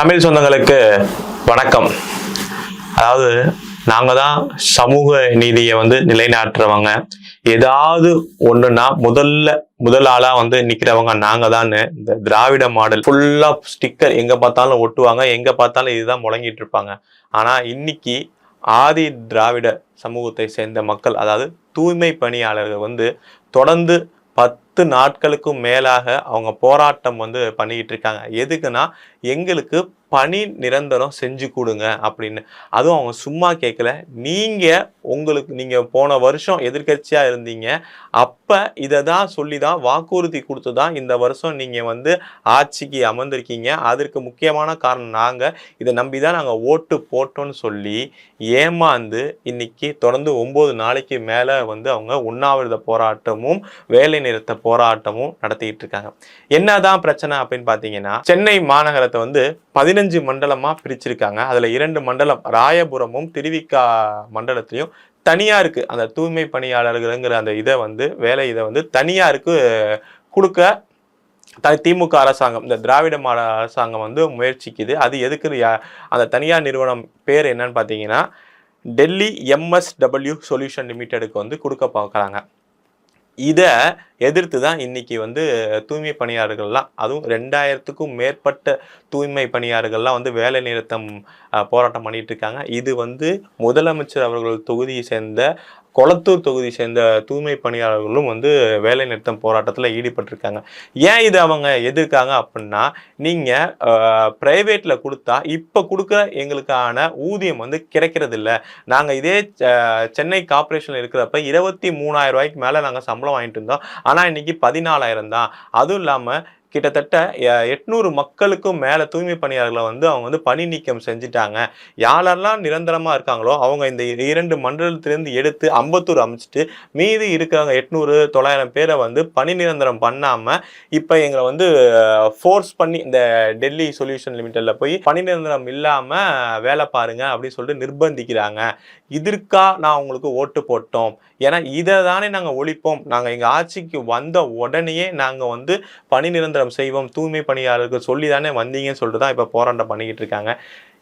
தமிழ் சொந்தங்களுக்கு வணக்கம். அதாவது நாங்கள் தான் சமூக நீதியை வந்து நிலைநாட்டுறவங்க. ஏதாவது ஒண்ணுன்னா முதல்ல முதல் வந்து நிற்கிறவங்க நாங்கள் தான் இந்த திராவிட மாடல் ஃபுல்லா ஸ்டிக்கர் எங்க பார்த்தாலும் ஒட்டுவாங்க எங்க பார்த்தாலும் இதுதான் முழங்கிட்டு இருப்பாங்க. ஆனா இன்னைக்கு ஆதி திராவிட சமூகத்தை சேர்ந்த மக்கள் அதாவது தூய்மை பணியாளர்கள் வந்து தொடர்ந்து பத்து நாட்களுக்கும் மேலாக அவங்க போராட்டம் வந்து பண்ணிக்கிட்டு இருக்காங்க. எதுக்குன்னா எங்களுக்கு பணி நிரந்தரம் செஞ்சு கொடுங்க அப்படின்னு. அதுவும் அவங்க சும்மா கேட்கல. நீங்கள் உங்களுக்கு நீங்கள் போன வருஷம் எதிர்கட்சியாக இருந்தீங்க. அப்போ இதை தான் சொல்லி தான் வாக்குறுதி கொடுத்து தான் இந்த வருஷம் நீங்கள் வந்து ஆட்சிக்கு அமர்ந்திருக்கீங்க. அதற்கு முக்கியமான காரணம் நாங்கள் இதை நம்பி தான் நாங்கள் ஓட்டு போட்டோம்னு சொல்லி ஏமாந்து இன்னைக்கு தொடர்ந்து ஒம்பது நாளைக்கு மேலே வந்து அவங்க உண்ணாவிரத போராட்டமும் வேலை நிறுத்த போராட்டமும் நடத்திக்கிட்டு இருக்காங்க என்னதான் பிரச்சனை அப்படின்னு பார்த்தீங்கன்னா சென்னை மாநகரத்தை வந்து பதினஞ்சு மண்டலமாக பிரிச்சிருக்காங்க. அதில் இரண்டு மண்டலம் ராயபுரமும் திருவிக்கா மண்டலத்திலையும் தனியாருக்கு அந்த தூய்மை பணியாளர்களுங்கிற அந்த இதை வந்து வேலை இதை வந்து தனியாருக்கு கொடுக்க த திமுக அரசாங்கம் இந்த திராவிட மாடல் அரசாங்கம் வந்து முயற்சிக்குது. அது எதுக்கு யா- அந்த தனியார் நிறுவனம் பேர் என்னன்னு பார்த்தீங்கன்னா டெல்லி எம்எஸ்டபிள்யூ சொல்யூஷன் லிமிட்டெடுக்கு வந்து கொடுக்க பார்க்குறாங்க. இதை எதிர்த்து தான் இன்னைக்கு வந்து தூய்மை பணியாளர்கள்லாம் அதுவும் ரெண்டாயிரத்துக்கும் மேற்பட்ட தூய்மை பணியாளர்கள்லாம் வந்து வேலை நிறுத்தம் போராட்டம் பண்ணிட்டு இருக்காங்க. இது வந்து முதலமைச்சர் அவர்கள் தொகுதியை சேர்ந்த கொளத்தூர் தொகுதி சேர்ந்த தூய்மை பணியாளர்களும் வந்து வேலை நிறுத்தம் போராட்டத்தில் ஈடுபட்டிருக்காங்க. ஏன் இது அவங்க எதிர்க்காங்க அப்படின்னா நீங்கள் ப்ரைவேட்டில் கொடுத்தா இப்போ கொடுக்குற எங்களுக்கான ஊதியம் வந்து கிடைக்கிறது இல்லை. நாங்கள் இதே சென்னை கார்ப்பரேஷனில் இருக்கிறப்ப இருபத்தி மூணாயிரம் ரூபாய்க்கு மேலே நாங்கள் சம்பளம் வாங்கிட்டு இருந்தோம். ஆனால் இன்னைக்கு பதினாலாயிரம் தான். அதுவும் இல்லாமல் கிட்டத்தட்ட எட்நூறு மக்களுக்கும் மேலே தூய்மை பணியாளர்களை வந்து அவங்க வந்து பணி நீக்கம் செஞ்சுட்டாங்க. யாரெல்லாம் நிரந்தரமாக இருக்காங்களோ அவங்க இந்த இரண்டு மண்டலத்திலேருந்து எடுத்து அம்பத்தூர் அமைச்சிட்டு மீதி இருக்கிறவங்க எட்நூறு தொள்ளாயிரம் பேரை வந்து பணி நிரந்தரம் பண்ணாமல் இப்போ எங்களை வந்து ஃபோர்ஸ் பண்ணி இந்த டெல்லி சொல்யூஷன் லிமிட்டடில் போய் பணி நிரந்தரம் இல்லாமல் வேலை பாருங்க அப்படின்னு சொல்லிட்டு நிர்பந்திக்கிறாங்க. இதற்கா நான் உங்களுக்கு ஓட்டு போட்டோம். ஏன்னா இதை தானே நாங்கள் ஒழிப்போம். நாங்கள் எங்கள் ஆட்சிக்கு வந்த உடனேயே நாங்கள் வந்து பணி நிரந்தரம் செய்வோம் தூய்மை பணியாளர்கள் சொல்லி தானே வந்தீங்கன்னு சொல்லிட்டு தான் இப்போ போராட்டம் பண்ணிக்கிட்டு இருக்காங்க.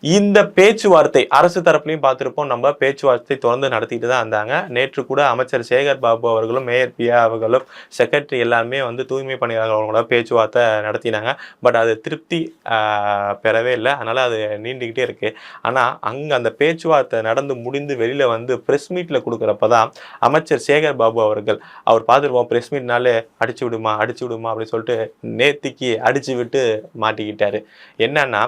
இந்த பேச்சுவார்த்தை அரசு தரப்புலையும் பார்த்துருப்போம். நம்ம பேச்சுவார்த்தை தொடர்ந்து நடத்திட்டு தான் இருந்தாங்க நேற்று கூட அமைச்சர் சேகர் பாபு அவர்களும் மேயர் பியா அவர்களும் செக்ரட்டரி எல்லாருமே வந்து தூய்மை பணியாளர்களோட பேச்சுவார்த்தை நடத்தினாங்க. பட் அது திருப்தி பெறவே இல்லை. அதனால் அது நீண்டுக்கிட்டே இருக்குது ஆனால் அங்கே அந்த பேச்சுவார்த்தை நடந்து முடிந்து வெளியில் வந்து ப்ரெஸ் மீட்டில் கொடுக்குறப்ப தான் அமைச்சர் சேகர் பாபு அவர்கள் அவர் பார்த்துருப்போம் ப்ரெஸ் மீட்னாலே அடிச்சு விடுமா அடிச்சு விடுமா அப்படின்னு சொல்லிட்டு நேத்திக்கு அடிச்சு விட்டு மாட்டிக்கிட்டாரு. என்னன்னா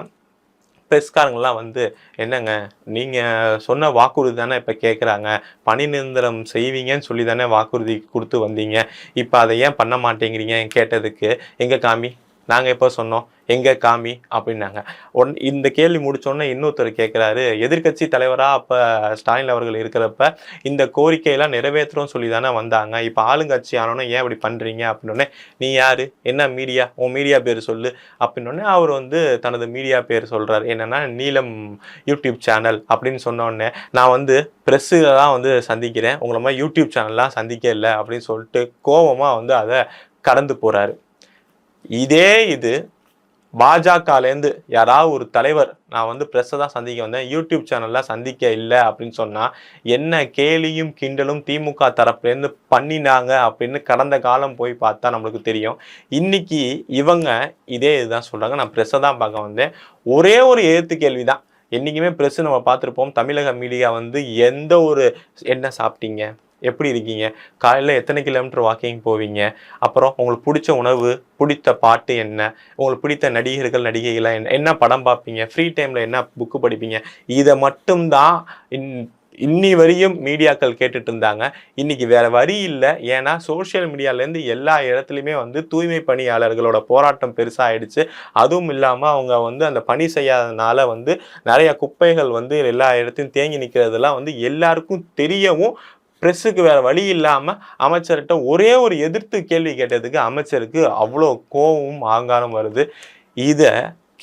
ப்ரெஸ்காரங்களாம் வந்து என்னங்க நீங்கள் சொன்ன வாக்குறுதி தானே இப்போ கேட்குறாங்க பணி நிரந்தரம் செய்வீங்கன்னு சொல்லி தானே வாக்குறுதி கொடுத்து வந்தீங்க. இப்போ அதை ஏன் பண்ண மாட்டேங்கிறீங்க கேட்டதுக்கு எங்கே காமி? நாங்கள் எப்போ சொன்னோம்? எங்கே காமி அப்படின்னாங்க. ஒன் இந்த கேள்வி முடித்தோடனே இன்னொருத்தர் கேட்குறாரு எதிர்க்கட்சி தலைவராக அப்போ ஸ்டாலின் அவர்கள் இருக்கிறப்ப இந்த கோரிக்கையெல்லாம் நிறைவேற்றுறோம் சொல்லி தானே வந்தாங்க. இப்போ ஆளுங்கட்சி ஆனோன்னே ஏன் இப்படி பண்ணுறீங்க அப்படின்னோடனே நீ யார்? என்ன மீடியா? உன் மீடியா பேர் சொல்லு. அப்படின்னோடனே அவர் வந்து தனது மீடியா பேர் சொல்கிறார் என்னென்னா நீலம் யூடியூப் சேனல் அப்படின்னு சொன்னோடனே நான் வந்து ப்ரெஸ்ஸில் தான் வந்து சந்திக்கிறேன். உங்களை மாதிரி யூடியூப் சேனல்லாம் சந்திக்க இல்லை. அப்படின்னு சொல்லிட்டு கோவமாக வந்து அதை கடந்து போகிறாரு இதே இது பாஜகலேருந்து யாராவது ஒரு தலைவர் நான் வந்து ப்ரெஸ்ஸை தான் சந்திக்க வந்தேன். யூடியூப் சேனலில் சந்திக்க இல்லை அப்படின்னு சொன்னால் என்ன கேலியும் கிண்டலும் திமுக தரப்புலேருந்து பண்ணினாங்க அப்படின்னு கடந்த காலம் போய் பார்த்தா நம்மளுக்கு தெரியும். இன்றைக்கி இவங்க இதே இதுதான் சொல்கிறாங்க நான் ப்ரெஸ்ஸை தான் பார்க்க வந்தேன். ஒரே ஒரு எழுத்து கேள்வி தான். என்றைக்குமே ப்ரெஸ்ஸு நம்ம பார்த்துருப்போம். தமிழக மீடியா வந்து எந்த ஒரு என்ன சாப்பிட்டீங்க? எப்படி இருக்கீங்க? காலையில் எத்தனை கிலோமீட்டர் வாக்கிங் போவீங்க? அப்புறம் உங்களுக்கு பிடிச்ச உணவு பிடித்த பாட்டு என்ன? உங்களுக்கு பிடித்த நடிகர்கள் நடிகைகளாக என்ன? என்ன படம் பார்ப்பீங்க? ஃப்ரீ டைமில் என்ன புக்கு படிப்பீங்க? இதை மட்டும்தான் இன் இன்னி வரையும் மீடியாக்கள் கேட்டுட்டு இருந்தாங்க. இன்னைக்கு வேற வரி இல்லை. ஏன்னா சோஷியல் மீடியாலேருந்து எல்லா இடத்துலையுமே வந்து தூய்மை பணியாளர்களோட போராட்டம் பெருசாக ஆயிடுச்சு அதுவும் இல்லாமல் அவங்க வந்து அந்த பணி செய்யாதனால வந்து நிறைய குப்பைகள் வந்து எல்லா இடத்தையும் தேங்கி நிற்கிறதெல்லாம் வந்து எல்லாருக்கும் தெரியவும் ப்ரெஸ்ஸுக்கு வேறு வழி இல்லாமல் அமைச்சர்கிட்ட ஒரே ஒரு எதிர்த்து கேள்வி கேட்டதுக்கு அமைச்சருக்கு அவ்வளோ கோபமும் ஆங்காரம் வருது. இதை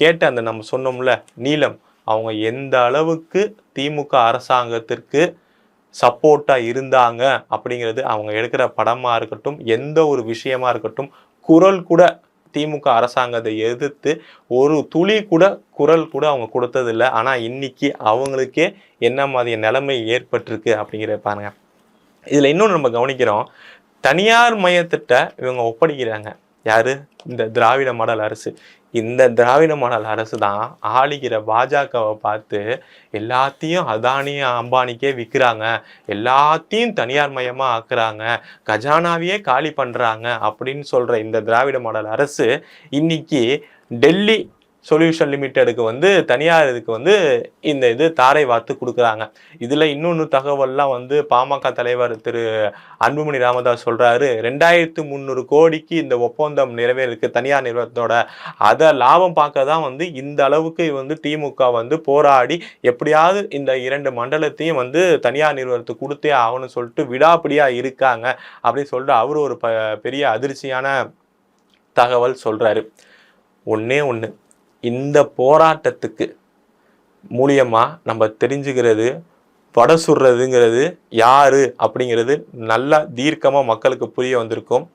கேட்ட அந்த நம்ம சொன்னோம்ல நீலம் அவங்க எந்த அளவுக்கு திமுக அரசாங்கத்திற்கு சப்போர்ட்டாக இருந்தாங்க அப்படிங்கிறது அவங்க எடுக்கிற படமாக இருக்கட்டும் எந்த ஒரு விஷயமா இருக்கட்டும் குரல் கூட திமுக அரசாங்கத்தை எதிர்த்து ஒரு துளி கூட குரல் கூட அவங்க கொடுத்ததில்லை. ஆனால் இன்னைக்கு அவங்களுக்கே என்ன மாதிரியான நிலைமை ஏற்பட்டிருக்கு அப்படிங்கிறத பாருங்க. இதில் இன்னொன்று நம்ம கவனிக்கிறோம். தனியார் மையத்திட்ட இவங்க ஒப்படைக்கிறாங்க. யாரு? இந்த திராவிட மாடல் அரசு. இந்த திராவிட மாடல் அரசு தான் ஆளுகிற பாஜகவை பார்த்து எல்லாத்தையும் அதானியும் அம்பானிக்கே விற்கிறாங்க எல்லாத்தையும் தனியார் மயமாக ஆக்குறாங்க. கஜானாவையே காலி பண்ணுறாங்க அப்படின்னு சொல்கிற இந்த திராவிட மாடல் அரசு இன்னைக்கு டெல்லி சொல்யூஷன் லிமிட்டெடுக்கு வந்து தனியார் இதுக்கு வந்து இந்த இது தாரை வார்த்து கொடுக்குறாங்க. இதில் இன்னொன்று தகவல்லாம் வந்து பாமக தலைவர் திரு அன்புமணி ராமதாஸ் சொல்கிறாரு ரெண்டாயிரத்து முந்நூறு கோடிக்கு இந்த ஒப்பந்தம் நிறைவேறிருக்கு தனியார் நிறுவனத்தோட அதை லாபம் பார்க்க தான் வந்து இந்த அளவுக்கு வந்து திமுக வந்து போராடி எப்படியாவது இந்த இரண்டு மண்டலத்தையும் வந்து தனியார் நிறுவனத்துக்கு கொடுத்தே ஆகணும்னு சொல்லிட்டு விடாப்பிடியாக இருக்காங்க. அப்படின்னு சொல்லிட்டு அவர் ஒரு ப பெரிய அதிர்ச்சியான தகவல் சொல்கிறாரு ஒன்றே ஒன்று இந்த போராட்டத்துக்கு மூலியமா நம்ம தெரிஞ்சுக்கிறது பட சுடுறதுங்கிறது யாரு அப்படிங்கிறது நல்லா தீர்க்கமாக மக்களுக்கு புரிய வந்திருக்கும்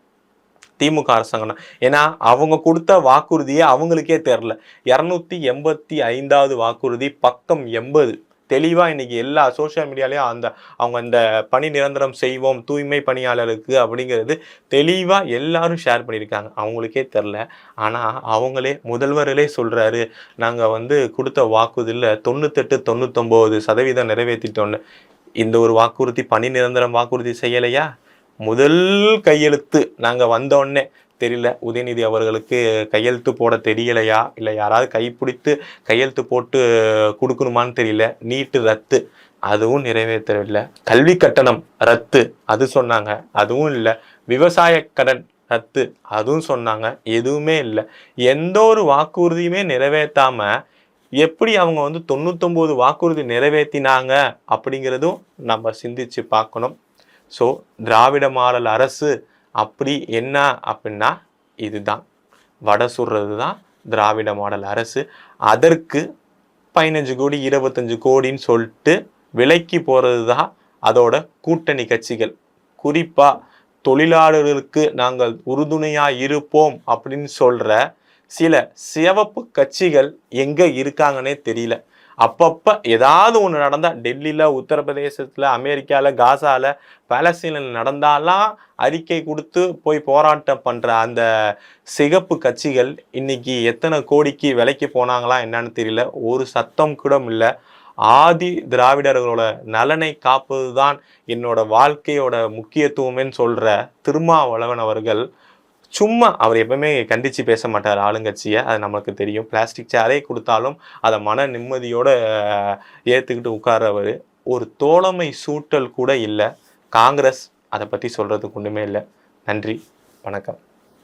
திமுக அரசாங்கம் ஏன்னா அவங்க கொடுத்த வாக்குறுதியே அவங்களுக்கே தெரில. இரநூத்தி எண்பத்தி ஐந்தாவது வாக்குறுதி பக்கம் எண்பது. தெளிவாக இன்றைக்கி எல்லா சோஷியல் மீடியாலேயும் அந்த அவங்க இந்த பணி நிரந்தரம் செய்வோம் தூய்மை பணியாளருக்கு அப்படிங்கிறது தெளிவாக எல்லாரும் ஷேர் பண்ணியிருக்காங்க. அவங்களுக்கே தெரில ஆனால் அவங்களே முதல்வர்களே சொல்கிறாரு நாங்கள் வந்து கொடுத்த வாக்குறுதியில் தொண்ணூத்தெட்டு தொண்ணூத்தொம்போது சதவீதம் நிறைவேற்றிட்டோன்னு இந்த ஒரு வாக்குறுதி பணி நிரந்தரம் வாக்குறுதி செய்யலையா? முதல் கையெழுத்து நாங்கள் வந்தோடனே தெரியல. உதயநிதி அவர்களுக்கு கையெழுத்து போட தெரியலையா? இல்லை யாராவது கைப்பிடித்து கையெழுத்து போட்டு கொடுக்கணுமான்னு தெரியல. நீட்டு ரத்து. அதுவும் நிறைவேற்றவில்லை. கல்வி கட்டணம் ரத்து. அது சொன்னாங்க. அதுவும் இல்லை. விவசாய கடன் ரத்து. அதுவும் சொன்னாங்க. எதுவுமே இல்லை. எந்த ஒரு வாக்குறுதியுமே நிறைவேற்றாம எப்படி அவங்க வந்து தொண்ணூத்தொம்பது வாக்குறுதி நிறைவேற்றினாங்க அப்படிங்கிறதும் நம்ம சிந்திச்சு பார்க்கணும். ஸோ திராவிட மாடல் அரசு அப்படி என்ன அப்படின்னா இதுதான். வடை சுடுறது தான் திராவிட மாடல் அரசு. அதற்கு பதினஞ்சு கோடி இருபத்தஞ்சு கோடின்னு சொல்லிட்டு விலைக்கு போகிறது தான் அதோட கூட்டணி கட்சிகள். குறிப்பாக தொழிலாளர்களுக்கு நாங்கள் உறுதுணையாக இருப்போம் அப்படின்னு சொல்கிற சில சிவப்பு கட்சிகள் எங்கே இருக்காங்கன்னே தெரியல. அப்பப்போ ஏதாவது ஒன்று நடந்தால் டெல்லியில் உத்தரப்பிரதேசத்தில் அமெரிக்காவில் காசாவில் பலஸ்தீனில் நடந்தாலாம் அறிக்கை கொடுத்து போய் போராட்டம் பண்ணுற அந்த சிகப்பு கட்சிகள் இன்னைக்கு எத்தனை கோடிக்கு விலைக்கு போனாங்களா என்னன்னு தெரியல. ஒரு சத்தம் கூட இல்லை. ஆதி திராவிடர்களோட நலனை காப்பது தான் என்னோட வாழ்க்கையோட முக்கியத்துவம்னு சொல்கிற திருமாவளவன் அவர்கள் சும்மா அவர் எப்பவுமே கண்டித்து பேச மாட்டார் ஆளுங்கட்சியை. அது நமக்கு தெரியும். பிளாஸ்டிக் சேரே கொடுத்தாலும் அதை மன நிம்மதியோடு ஏற்றுக்கிட்டு உட்கார்றவர். ஒரு தோழமை சூட்டல் கூட இல்லை. காங்கிரஸ் அதை பற்றி சொல்கிறதுக்கு ஒன்றுமே இல்லை. நன்றி வணக்கம்.